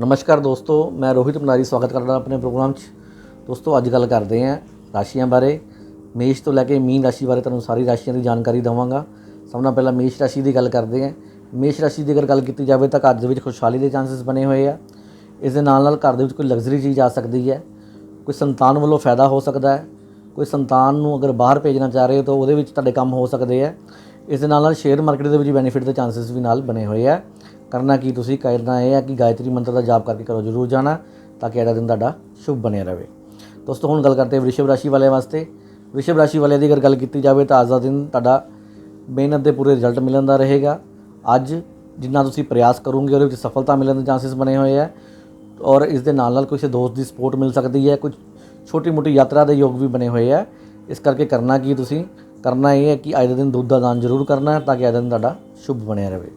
ਨਮਸਕਾਰ ਦੋਸਤੋ, ਮੈਂ ਰੋਹਿਤ ਮਨਾਰੀ ਸਵਾਗਤ ਕਰਦਾ ਆਪਣੇ ਪ੍ਰੋਗਰਾਮ 'ਚ। ਦੋਸਤੋ, ਅੱਜ ਗੱਲ ਕਰਦੇ ਹਾਂ ਰਾਸ਼ੀਆਂ ਬਾਰੇ। ਮੇਸ਼ ਤੋਂ ਲੈ ਕੇ ਮੀਨ ਰਾਸ਼ੀ ਬਾਰੇ ਤੁਹਾਨੂੰ ਸਾਰੀ ਰਾਸ਼ੀਆਂ ਦੀ ਜਾਣਕਾਰੀ ਦਵਾਂਗਾ। ਸਭ ਤੋਂ ਪਹਿਲਾਂ ਮੇਸ਼ ਰਾਸ਼ੀ ਦੀ ਗੱਲ ਕਰਦੇ ਹਾਂ। ਮੇਸ਼ ਰਾਸ਼ੀ ਦੀ ਅਗਰ ਗੱਲ ਕੀਤੀ ਜਾਵੇ ਤਾਂ ਘਰ ਦੇ ਵਿੱਚ ਖੁਸ਼ਹਾਲੀ ਦੇ ਚਾਂਸਸ ਬਣੇ ਹੋਏ ਆ। ਇਸ ਦੇ ਨਾਲ ਨਾਲ ਘਰ ਦੇ ਵਿੱਚ ਕੋਈ ਲਗਜ਼ਰੀ ਚੀਜ਼ ਆ ਸਕਦੀ ਹੈ। ਕੋਈ ਸੰਤਾਨ ਵੱਲੋਂ ਫਾਇਦਾ ਹੋ ਸਕਦਾ ਹੈ। ਕੋਈ ਸੰਤਾਨ ਨੂੰ ਅਗਰ ਬਾਹਰ ਭੇਜਣਾ ਚਾਹ ਰਹੇ ਹੋ ਤਾਂ ਉਹਦੇ ਵਿੱਚ ਤੁਹਾਡੇ ਕੰਮ ਹੋ ਸਕਦੇ ਆ। ਇਸ ਦੇ ਨਾਲ ਨਾਲ ਸ਼ੇਅਰ ਮਾਰਕੀਟ ਦੇ ਵਿੱਚ ਬੈਨੀਫਿਟ ਦੇ ਚਾਂਸਸ ਵੀ ਨਾਲ ਬਣੇ ਹੋਏ ਆ। ਕਰਨਾ ਕੀ ਤੁਸੀਂ? ਕਰਨਾ ਇਹ ਹੈ ਕਿ ਗਾਇਤਰੀ ਮੰਤਰ ਦਾ ਜਾਪ ਕਰਕੇ ਕਰੋ ਜ਼ਰੂਰ ਜਾਣਾ ਤਾਂ ਕਿ ਇਹਦਾ ਦਿਨ ਤੁਹਾਡਾ ਸ਼ੁਭ ਬਣਿਆ ਰਹੇ। ਦੋਸਤੋ, ਹੁਣ ਗੱਲ ਕਰਦੇ ਹਾਂ ਵ੍ਰਿਸ਼ਭ ਰਾਸ਼ੀ ਵਾਲਿਆਂ ਵਾਸਤੇ। ਵ੍ਰਿਸ਼ਭ ਰਾਸ਼ੀ ਵਾਲਿਆਂ ਦੀ ਅਗਰ ਗੱਲ ਕੀਤੀ ਜਾਵੇ ਤਾਂ ਅੱਜ ਦਾ ਦਿਨ ਤੁਹਾਡਾ ਮਿਹਨਤ ਦੇ ਪੂਰੇ ਰਿਜ਼ਲਟ ਮਿਲਣ ਦਾ ਰਹੇਗਾ। ਅੱਜ ਜਿੰਨਾ ਤੁਸੀਂ ਪ੍ਰਯਾਸ ਕਰੋਗੇ, ਉਹਦੇ ਵਿੱਚ ਸਫਲਤਾ ਮਿਲਣ ਦੇ ਚਾਂਸਸ ਬਣੇ ਹੋਏ ਆ ਔਰ ਇਸ ਦੇ ਨਾਲ ਨਾਲ ਕਿਸੇ ਦੋਸਤ ਦੀ ਸਪੋਰਟ ਮਿਲ ਸਕਦੀ ਹੈ ਕੁਝ ਛੋਟੀ ਮੋਟੀ ਯਾਤਰਾ ਦੇ ਯੋਗ ਵੀ ਬਣੇ ਹੋਏ ਆ। ਇਸ ਕਰਕੇ ਕਰਨਾ ਕੀ ਤੁਸੀਂ? ਕਰਨਾ ਇਹ ਹੈ ਕਿ ਅੱਜ ਦੇ ਦਿਨ ਦੁੱਧ ਦਾ ਦਾਨ ਜ਼ਰੂਰ ਕਰਨਾ ਹੈ ਤਾਂ ਕਿ ਅੱਜ ਦਾ ਦਿਨ ਤੁਹਾਡਾ ਸ਼ੁਭ ਬਣਿਆ ਰਹੇ।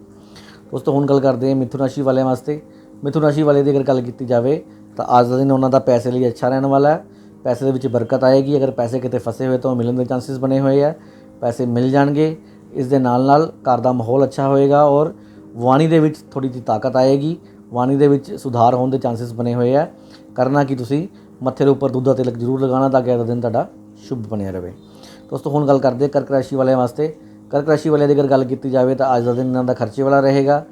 ਉਸ ਤੋਂ ਹੁਣ ਗੱਲ ਕਰਦੇ ਹਾਂ ਮਿਥੁਨ ਰਾਸ਼ੀ ਵਾਲਿਆਂ ਵਾਸਤੇ। ਮਿਥੁਨ ਰਾਸ਼ੀ ਵਾਲੇ ਦੀ ਅਗਰ ਗੱਲ ਕੀਤੀ ਜਾਵੇ, ਤਾਂ ਅੱਜ ਦਾ ਦਿਨ ਉਹਨਾਂ ਦਾ ਪੈਸੇ ਲਈ ਅੱਛਾ ਰਹਿਣ ਵਾਲਾ ਹੈ। ਪੈਸੇ ਦੇ ਵਿੱਚ ਬਰਕਤ ਆਏਗੀ। ਅਗਰ ਪੈਸੇ ਕਿਤੇ ਫਸੇ ਹੋਏ ਤਾਂ ਉਹ ਮਿਲਣ ਦੇ ਚਾਂਸਸ ਬਣੇ ਹੋਏ ਆ। ਪੈਸੇ ਮਿਲ ਜਾਣਗੇ। ਇਸ ਦੇ ਨਾਲ ਨਾਲ ਘਰ ਦਾ ਮਾਹੌਲ ਅੱਛਾ ਹੋਏਗਾ ਔਰ ਵਾਣੀ ਦੇ ਵਿੱਚ ਥੋੜੀ ਜਿਹੀ ਤਾਕਤ ਆਏਗੀ। ਵਾਣੀ ਦੇ ਵਿੱਚ ਸੁਧਾਰ ਹੋਣ ਦੇ ਚਾਂਸਸ ਬਣੇ ਹੋਏ ਆ। ਕਰਨਾ ਕੀ ਤੁਸੀਂ? ਮੱਥੇ ਦੇ ਉੱਪਰ ਦੁੱਧ ਦਾ ਤਿਲਕ ਜ਼ਰੂਰ ਲਗਾਉਣਾ ਤਾਂ ਕਿ ਅੱਜ ਦਿਨ ਤੁਹਾਡਾ ਸ਼ੁਭ ਬਣਿਆ ਰਹੇ। ਦੋਸਤੋ, ਹੁਣ ਗੱਲ ਕਰਦੇ ਕਰਕ ਰਾਸ਼ੀ ਵਾਲਿਆਂ ਵਾਸਤੇ। ਕਰਕ ਰਾਸ਼ੀ ਵਾਲਿਆਂ ਦੀ ਅਗਰ ਗੱਲ ਕੀਤੀ ਜਾਵੇ ਤਾਂ ਅੱਜ ਦਾ ਦਿਨ ਇਹਨਾਂ ਦਾ ਖਰਚੇ ਵਾਲਾ ਰਹੇਗਾ।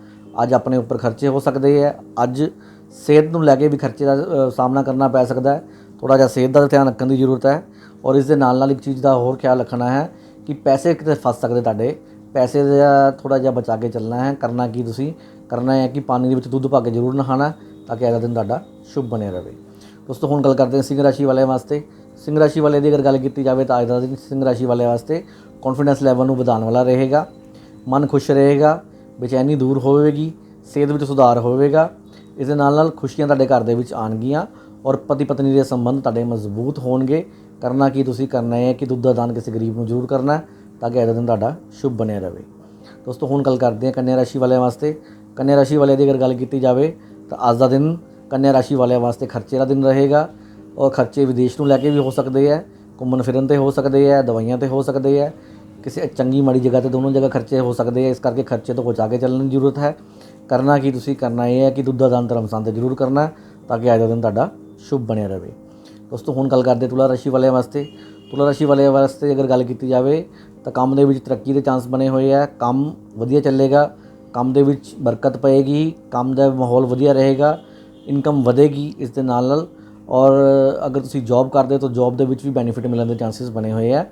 ਅੱਜ ਆਪਣੇ ਉੱਪਰ ਖਰਚੇ ਹੋ ਸਕਦੇ ਹੈ। ਅੱਜ ਸਿਹਤ ਨੂੰ ਲੈ ਕੇ ਵੀ ਖਰਚੇ ਦਾ ਸਾਹਮਣਾ ਕਰਨਾ ਪੈ ਸਕਦਾ ਹੈ। ਥੋੜਾ ਜਿਹਾ ਸਿਹਤ ਦਾ ਧਿਆਨ ਰੱਖਣ ਦੀ ਜ਼ਰੂਰਤ ਹੈ ਔਰ ਇਸ ਦੇ ਨਾਲ ਨਾਲ ਇੱਕ ਚੀਜ਼ ਦਾ ਹੋਰ ਖਿਆਲ ਰੱਖਣਾ ਹੈ ਕਿ ਪੈਸੇ ਕਿਤੇ ਫਸ ਸਕਦੇ ਤੁਹਾਡੇ। ਪੈਸੇ ਦਾ ਥੋੜਾ ਜਿਹਾ ਬਚਾ ਕੇ ਚੱਲਣਾ ਹੈ। ਕਰਨਾ ਕੀ ਤੁਸੀਂ? ਕਰਨਾ ਹੈ ਕਿ ਪਾਣੀ ਦੇ ਵਿੱਚ ਦੁੱਧ ਪਾ ਕੇ ਜ਼ਰੂਰ ਨਹਾਣਾ ਤਾਂ ਕਿ ਅਗਲਾ ਦਿਨ ਤੁਹਾਡਾ ਸ਼ੁਭ ਬਣਿਆ ਰਹੇ। ਦੋਸਤੋ, ਹੁਣ ਗੱਲ ਕਰਦੇ ਹਾਂ ਸਿੰਘ ਰਾਸ਼ੀ ਵਾਲਿਆਂ ਵਾਸਤੇ। ਸਿੰਘ ਰਾਸ਼ੀ ਵਾਲੇ ਦੀ ਅਗਰ ਗੱਲ ਕੀਤੀ ਜਾਵੇ ਤਾਂ ਅੱਜ ਦਾ ਦਿਨ ਸਿੰਘ ਰਾਸ਼ੀ ਵਾਲਿਆਂ ਵਾਸਤੇ ਕੌਨਫੀਡੈਂਸ ਲੈਵਲ ਨੂੰ ਵਧਾਉਣ ਵਾਲਾ ਰਹੇਗਾ। ਮਨ ਖੁਸ਼ ਰਹੇਗਾ ਬੇਚੈਨੀ ਦੂਰ ਹੋਵੇਗੀ, ਸਿਹਤ ਵਿੱਚ ਸੁਧਾਰ ਹੋਵੇਗਾ ਇਸ ਦੇ ਨਾਲ ਨਾਲ ਖੁਸ਼ੀਆਂ ਤੁਹਾਡੇ ਘਰ ਦੇ ਵਿੱਚ ਆਣਗੀਆਂ ਔਰ ਪਤੀ ਪਤਨੀ ਦੇ ਸੰਬੰਧ ਤੁਹਾਡੇ ਮਜ਼ਬੂਤ ਹੋਣਗੇ। ਕਰਨਾ ਕੀ ਤੁਸੀਂ ਕਰਨਾ ਹੈ ਕਿ ਦੁੱਧ ਦਾ ਦਾਨ ਕਿਸੇ ਗਰੀਬ ਨੂੰ ਜ਼ਰੂਰ ਕਰਨਾ ਤਾਂ ਕਿ ਅੱਜ ਦਾ ਦਿਨ ਤੁਹਾਡਾ ਸ਼ੁਭ ਬਣਿਆ ਰਹੇ। ਦੋਸਤੋ, ਹੁਣ ਗੱਲ ਕਰਦੇ ਹਾਂ ਕੰਨਿਆ ਰਾਸ਼ੀ ਵਾਲਿਆਂ ਵਾਸਤੇ। ਕੰਨਿਆ ਰਾਸ਼ੀ ਵਾਲਿਆਂ ਦੀ ਅਗਰ ਗੱਲ ਕੀਤੀ ਜਾਵੇ ਤਾਂ ਅੱਜ ਦਾ ਦਿਨ ਕੰਨਿਆ ਰਾਸ਼ੀ ਵਾਲਿਆਂ ਵਾਸਤੇ ਖਰਚੇ ਦਾ ਦਿਨ ਰਹੇਗਾ। ਔਰ ਖਰਚੇ ਵਿਦੇਸ਼ ਨੂੰ ਲੈ ਕੇ ਵੀ ਹੋ ਸਕਦੇ ਹੈ ਘੁੰਮਣ ਫਿਰਨ ਤੇ ਹੋ ਸਕਦੇ ਹੈ ਦਵਾਈਆਂ ਤੇ ਹੋ ਸਕਦੇ ਹੈ ਕਿਸੇ ਚੰਗੀ ਮਾੜੀ ਜਗ੍ਹਾ ਤੇ ਦੋਨੋਂ ਜਗ੍ਹਾ ਖਰਚੇ ਹੋ ਸਕਦੇ ਹੈ ਇਸ ਕਰਕੇ ਖਰਚੇ ਤੋਂ ਬਚਾ ਕੇ ਚੱਲਣ ਦੀ ਜ਼ਰੂਰਤ ਹੈ। ਕਰਨਾ ਕੀ ਤੁਸੀਂ, ਕਰਨਾ ਇਹ ਹੈ ਕਿ ਦੁੱਧ ਦਾ ਦਾਨ ਧਰਮ ਸੰਤ ਜ਼ਰੂਰ ਕਰਨਾ, ਤਾਂ ਕਿ ਅੱਜ ਦਾ ਦਿਨ ਤੁਹਾਡਾ ਸ਼ੁਭ ਬਣਿਆ ਰਹੇ। ਦੋਸਤੋ, ਹੁਣ ਗੱਲ ਕਰਦੇ ਤੁਲਾ ਰਾਸ਼ੀ ਵਾਲਿਆਂ ਵਾਸਤੇ। ਤੁਲਾ ਰਾਸ਼ੀ ਵਾਲਿਆਂ ਵਾਸਤੇ ਅਗਰ ਗੱਲ ਕੀਤੀ ਜਾਵੇ, ਤਾਂ ਕੰਮ ਦੇ ਵਿੱਚ ਤਰੱਕੀ ਦੇ ਚਾਂਸ ਬਣੇ ਹੋਏ ਆ। ਕੰਮ ਵਧੀਆ ਚੱਲੇਗਾ, ਕੰਮ ਦੇ ਵਿੱਚ ਬਰਕਤ ਪਏਗੀ, ਕੰਮ ਦਾ ਮਾਹੌਲ ਵਧੀਆ ਰਹੇਗਾ, ਇਨਕਮ ਵਧੇਗੀ, ਇਸ ਦੇ ਨਾਲ ਨਾਲ ਔਰ ਅਗਰ ਤੁਸੀਂ ਜੌਬ ਕਰਦੇ ਹੋ ਤਾਂ ਜੌਬ ਦੇ ਵਿੱਚ ਵੀ ਬੈਨੀਫਿਟ ਮਿਲਣ ਦੇ ਚਾਂਸਸ ਬਣੇ ਹੋਏ ਆ।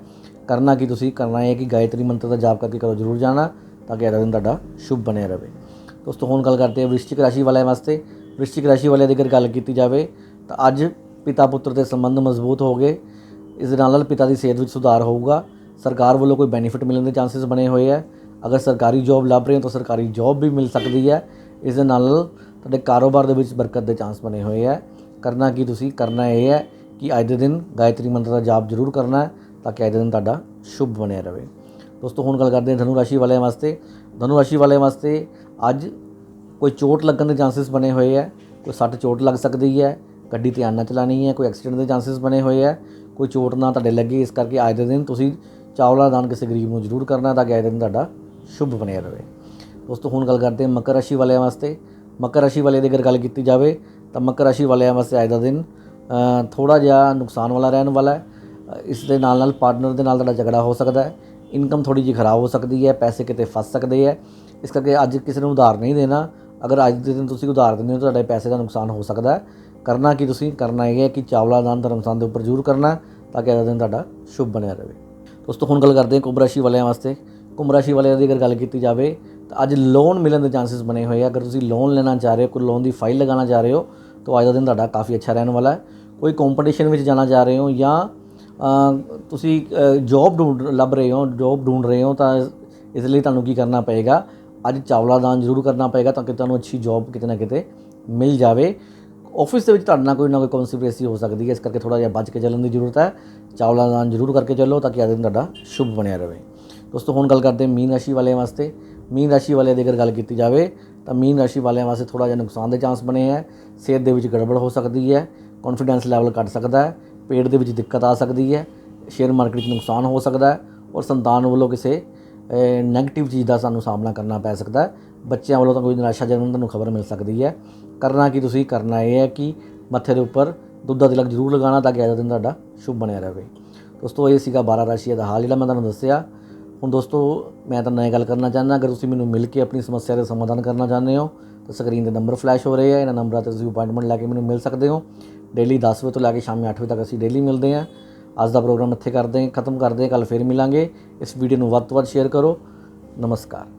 ਕਰਨਾ ਕੀ ਤੁਸੀਂ? ਕਰਨਾ ਹੈ ਕਿ ਗਾਇਤਰੀ ਮੰਤਰ ਦਾ ਜਾਪ ਕਰਕੇ ਕਰੋ, ਜ਼ਰੂਰ ਜਾਣਾ, ਤਾਂ ਕਿ ਇਹਦਾ ਦਿਨ ਤੁਹਾਡਾ ਸ਼ੁਭ ਬਣਿਆ ਰਹੇ। ਦੋਸਤੋ, ਹੁਣ ਗੱਲ ਕਰਦੇ ਹਾਂ ਵ੍ਰਿਸ਼ਚਿਕ ਰਾਸ਼ੀ ਵਾਲਿਆਂ ਵਾਸਤੇ। ਵ੍ਰਿਸ਼ਚਿਕ ਰਾਸ਼ੀ ਵਾਲਿਆਂ ਦੀ ਅਗਰ ਗੱਲ ਕੀਤੀ ਜਾਵੇ, ਤਾਂ ਅੱਜ ਪਿਤਾ ਪੁੱਤਰ ਦੇ ਸੰਬੰਧ ਮਜ਼ਬੂਤ ਹੋ ਗਏ। ਇਸ ਦੇ ਨਾਲ ਨਾਲ ਪਿਤਾ ਦੀ ਸਿਹਤ ਵਿੱਚ ਸੁਧਾਰ ਹੋਊਗਾ। ਸਰਕਾਰ ਵੱਲੋਂ ਕੋਈ ਬੈਨੀਫਿਟ ਮਿਲਣ ਦੇ ਚਾਂਸਸ ਬਣੇ ਹੋਏ ਆ। ਅਗਰ ਸਰਕਾਰੀ ਜੌਬ ਲੱਭ ਰਹੇ ਹੋ ਤਾਂ ਸਰਕਾਰੀ ਜੌਬ ਵੀ ਮਿਲ ਸਕਦੀ ਹੈ। ਇਸ ਦੇ ਨਾਲ ਨਾਲ ਤੁਹਾਡੇ ਕਾਰੋਬਾਰ ਦੇ ਵਿੱਚ ਬਰਕਤ ਦੇ ਚਾਂਸ ਬਣੇ ਹੋਏ ਆ। ਕਰਨਾ ਕੀ ਤੁਸੀਂ? ਕਰਨਾ ਇਹ ਹੈ ਕਿ ਅੱਜ ਦੇ ਦਿਨ ਗਾਇਤਰੀ ਮੰਤਰ ਦਾ ਜਾਪ ਜ਼ਰੂਰ ਕਰਨਾ ਹੈ ਤਾਂ ਕਿ ਅੱਜ ਦੇ ਦਿਨ ਤੁਹਾਡਾ ਸ਼ੁਭ ਬਣਿਆ ਰਹੇ। ਦੋਸਤੋ, ਹੁਣ ਗੱਲ ਕਰਦੇ ਹਾਂ ਧਨੂ ਰਾਸ਼ੀ ਵਾਲਿਆਂ ਵਾਸਤੇ। ਧਨੂ ਰਾਸ਼ੀ ਵਾਲਿਆਂ ਵਾਸਤੇ ਅੱਜ ਕੋਈ ਚੋਟ ਲੱਗਣ ਦੇ ਚਾਂਸਸ ਬਣੇ ਹੋਏ ਹੈ, ਕੋਈ ਸੱਟ ਚੋਟ ਲੱਗ ਸਕਦੀ ਹੈ, ਗੱਡੀ ਧਿਆਨ ਨਾਲ ਚਲਾਣੀ ਹੈ, ਕੋਈ ਐਕਸੀਡੈਂਟ ਦੇ ਚਾਂਸਸ ਬਣੇ ਹੋਏ ਹੈ, ਕੋਈ ਚੋਟ ਨਾ ਤੁਹਾਡੇ ਲੱਗੇ, ਇਸ ਕਰਕੇ ਅੱਜ ਦੇ ਦਿਨ ਤੁਸੀਂ ਚਾਵਲਾ ਦਾਨ ਕਿਸੇ ਗਰੀਬ ਨੂੰ ਜ਼ਰੂਰ ਕਰਨਾ ਤਾਂ ਕਿ ਅੱਜ ਦੇ ਦਿਨ ਤੁਹਾਡਾ ਸ਼ੁਭ ਬਣਿਆ ਰਹੇ। ਦੋਸਤੋ, ਹੁਣ ਗੱਲ ਕਰਦੇ ਹਾਂ ਮਕਰ ਰਾਸ਼ੀ ਵਾਲਿਆਂ ਵਾਸਤੇ। ਮਕਰ ਰਾਸ਼ੀ ਵਾਲਿਆਂ ਦੀ ਅਗਰ ਗੱਲ ਕੀਤੀ ਜਾਵੇ, ਤਾਂ ਮਕਰ ਰਾਸ਼ੀ ਵਾਲਿਆਂ ਵਾਸਤੇ ਅੱਜ ਦਾ ਦਿਨ ਥੋੜਾ ਜਿਹਾ ਨੁਕਸਾਨ ਵਾਲਾ ਰਹਿਣ ਵਾਲਾ ਹੈ। ਇਸ ਦੇ ਨਾਲ ਨਾਲ ਪਾਰਟਨਰ ਦੇ ਨਾਲ ਤੁਹਾਡਾ ਝਗੜਾ ਹੋ ਸਕਦਾ ਹੈ। ਇਨਕਮ ਥੋੜੀ ਜਿਹੀ ਖਰਾਬ ਹੋ ਸਕਦੀ ਹੈ, ਪੈਸੇ ਕਿਤੇ ਫਸ ਸਕਦੇ ਹੈ। ਇਸ ਕਰਕੇ ਅੱਜ ਕਿਸੇ ਨੂੰ ਉਧਾਰ ਨਹੀਂ ਦੇਣਾ। ਅਗਰ ਅੱਜ ਦੇ ਦਿਨ ਤੁਸੀਂ ਉਧਾਰ ਦਿੰਦੇ ਹੋ, ਤਾਂ ਤੁਹਾਡੇ ਪੈਸੇ ਦਾ ਨੁਕਸਾਨ ਹੋ ਸਕਦਾ ਹੈ। ਕਰਨਾ ਕੀ ਤੁਸੀਂ? ਕਰਨਾ ਇਹ ਹੈ ਕਿ ਚਾਵਲਾ ਦਾਨ ਧਰਮਸਥਾਨ ਦੇ ਉੱਪਰ ਜ਼ਰੂਰ ਕਰਨਾ ਤਾਂ ਕਿ ਅੱਜ ਦਾ ਦਿਨ ਤੁਹਾਡਾ ਸ਼ੁਭ ਬਣਿਆ ਰਹੇ। ਦੋਸਤੋ, ਹੁਣ ਗੱਲ ਕਰਦੇ ਹਾਂ ਕੁੰਭ ਰਾਸ਼ੀ ਵਾਲਿਆਂ ਵਾਸਤੇ। ਕੁੰਭ ਰਾਸ਼ੀ ਵਾਲਿਆਂ ਦੀ ਅਗਰ ਗੱਲ ਕੀਤੀ ਜਾਵੇ ਤਾਂ ਅੱਜ ਲੋਨ ਮਿਲਣ ਦੇ ਚਾਂਸਸ ਬਣੇ ਹੋਏ ਆ। ਅਗਰ ਤੁਸੀਂ ਲੋਨ ਲੈਣਾ ਚਾਹ ਰਹੇ ਹੋ, ਕੋਈ ਲੋਨ ਦੀ ਫਾਈਲ ਲਗਾਉਣਾ ਚਾਹ ਰਹੇ ਹੋ, ਤਾਂ ਅੱਜ ਦਾ ਦਿਨ ਤੁਹਾਡਾ ਕਾਫੀ ਅੱਛਾ ਰਹਿਣ ਵਾਲਾ ਹੈ। ਕੋਈ ਕੰਪੀਟੀਸ਼ਨ ਵਿੱਚ ਜਾਣਾ ਚਾਹ ਰਹੇ ਹੋ ਜਾਂ ਤੁਸੀਂ ਜੌਬ ਢੂੰਡ ਲੱਭ ਰਹੇ ਹੋ ਜੌਬ ਢੂੰਡ ਰਹੇ ਹੋ, ਤਾਂ ਇਸ ਲਈ ਤੁਹਾਨੂੰ ਕੀ ਕਰਨਾ ਪਏਗਾ? ਅੱਜ ਚਾਵਲਾ ਦਾਨ ਜ਼ਰੂਰ ਕਰਨਾ ਪਏਗਾ ਤਾਂ ਕਿ ਤੁਹਾਨੂੰ ਅੱਛੀ ਜੌਬ ਕਿਤੇ ਨਾ ਕਿਤੇ ਮਿਲ ਜਾਵੇ। ਆਫਿਸ ਦੇ ਵਿੱਚ ਤੁਹਾਡੇ ਨਾਲ ਕੋਈ ਨਾ ਕੋਈ ਕਨਸਪੀਰੇਸੀ ਹੋ ਸਕਦੀ ਹੈ, ਇਸ ਕਰਕੇ ਥੋੜਾ ਜਿਹਾ ਬਚ ਕੇ ਚੱਲਣ ਦੀ ਜ਼ਰੂਰਤ ਹੈ। ਚਾਵਲਾ ਦਾਨ ਜ਼ਰੂਰ ਕਰਕੇ ਚੱਲੋ ਤਾਂ ਕਿ ਅੱਜ ਦਿਨ ਤੁਹਾਡਾ ਸ਼ੁਭ ਬਣਿਆ ਰਹੇ। ਦੋਸਤੋ, ਹੁਣ ਗੱਲ ਕਰਦੇ ਮੀਨ ਰਾਸ਼ੀ ਵਾਲਿਆਂ ਵਾਸਤੇ। ਮੀਨ ਰਾਸ਼ੀ ਵਾਲਿਆਂ ਦੀ ਅਗਰ ਗੱਲ ਕੀਤੀ ਜਾਵੇ, ਤਾਂ ਮੀਨ ਰਾਸ਼ੀ ਵਾਲਿਆਂ ਵਾਸਤੇ ਥੋੜਾ ਜਿਹਾ ਨੁਕਸਾਨ ਦੇ ਚਾਂਸ ਬਣੇ ਹੈ। ਸਿਹਤ ਦੇ ਵਿੱਚ ਗੜਬੜ ਹੋ ਸਕਦੀ ਹੈ ਕੌਨਫੀਡੈਂਸ ਲੈਵਲ ਘਟ ਸਕਦਾ ਹੈ, ਪੇਟ ਦੇ ਵਿੱਚ ਦਿੱਕਤ ਆ ਸਕਦੀ ਹੈ ਸ਼ੇਅਰ ਮਾਰਕੀਟ 'ਚ ਨੁਕਸਾਨ ਹੋ ਸਕਦਾ ਹੈ ਔਰ ਸੰਤਾਨ ਵੱਲੋਂ ਕਿਸੇ ਨੈਗੇਟਿਵ ਚੀਜ਼ ਦਾ ਸਾਨੂੰ ਸਾਹਮਣਾ ਕਰਨਾ ਪੈ ਸਕਦਾ ਹੈ। ਬੱਚਿਆਂ ਵੱਲੋਂ ਤਾਂ ਕੋਈ ਨਿਰਾਸ਼ਾਜਨਕ ਤੁਹਾਨੂੰ ਖਬਰ ਮਿਲ ਸਕਦੀ ਹੈ। ਕਰਨਾ ਕੀ ਤੁਸੀਂ? ਕਰਨਾ ਇਹ ਹੈ ਕਿ ਮੱਥੇ ਦੇ ਉੱਪਰ ਦੁੱਧ ਦਾ ਤਿਲਕ ਜ਼ਰੂਰ ਲਗਾਉਣਾ ਤਾਂ ਕਿ ਅੱਜ ਦਾ ਦਿਨ ਤੁਹਾਡਾ ਸ਼ੁਭ ਬਣਿਆ ਰਹੇ। ਦੋਸਤੋ, ਇਹ ਸੀਗਾ 12 ਰਾਸ਼ੀਆਂ ਦਾ ਹਾਲ ਜਿਹੜਾ ਮੈਂ ਤੁਹਾਨੂੰ ਦੱਸਿਆ। ਹੁਣ ਦੋਸਤੋ, ਮੈਂ ਤਾਂ ਨਵੇਂ ਗੱਲ ਕਰਨਾ ਚਾਹੁੰਦਾ, ਅਗਰ ਤੁਸੀਂ ਮੈਨੂੰ ਮਿਲ ਕੇ ਆਪਣੀ ਸਮੱਸਿਆ ਦਾ ਸਮਾਧਾਨ ਕਰਨਾ ਚਾਹੁੰਦੇ ਹੋ, ਤਾਂ ਸਕਰੀਨ ਤੇ ਨੰਬਰ ਫਲੈਸ਼ ਹੋ ਰਹੇ ਆ, ਇਹਨਾਂ ਨੰਬਰਾਂ ਤੇ ਤੁਸੀਂ ਅਪਾਇੰਟਮੈਂਟ ਲੈ ਕੇ ਮੈਨੂੰ ਮਿਲ ਸਕਦੇ ਹੋ। ਡੇਲੀ 10 ਵਜੇ ਤੋਂ ਲੈ ਕੇ ਸ਼ਾਮੀ 8 ਵਜੇ ਤੱਕ ਅਸੀਂ ਡੇਲੀ ਮਿਲਦੇ ਹਾਂ। ਅੱਜ ਦਾ ਪ੍ਰੋਗਰਾਮ ਇੱਥੇ ਕਰਦੇ ਹਾਂ, ਖਤਮ ਕਰਦੇ ਹਾਂ ਕੱਲ ਫੇਰ ਮਿਲਾਂਗੇ। ਇਸ ਵੀਡੀਓ ਨੂੰ ਵੱਧ ਤੋਂ ਵੱਧ ਸ਼ੇਅਰ ਕਰੋ। ਨਮਸਕਾਰ।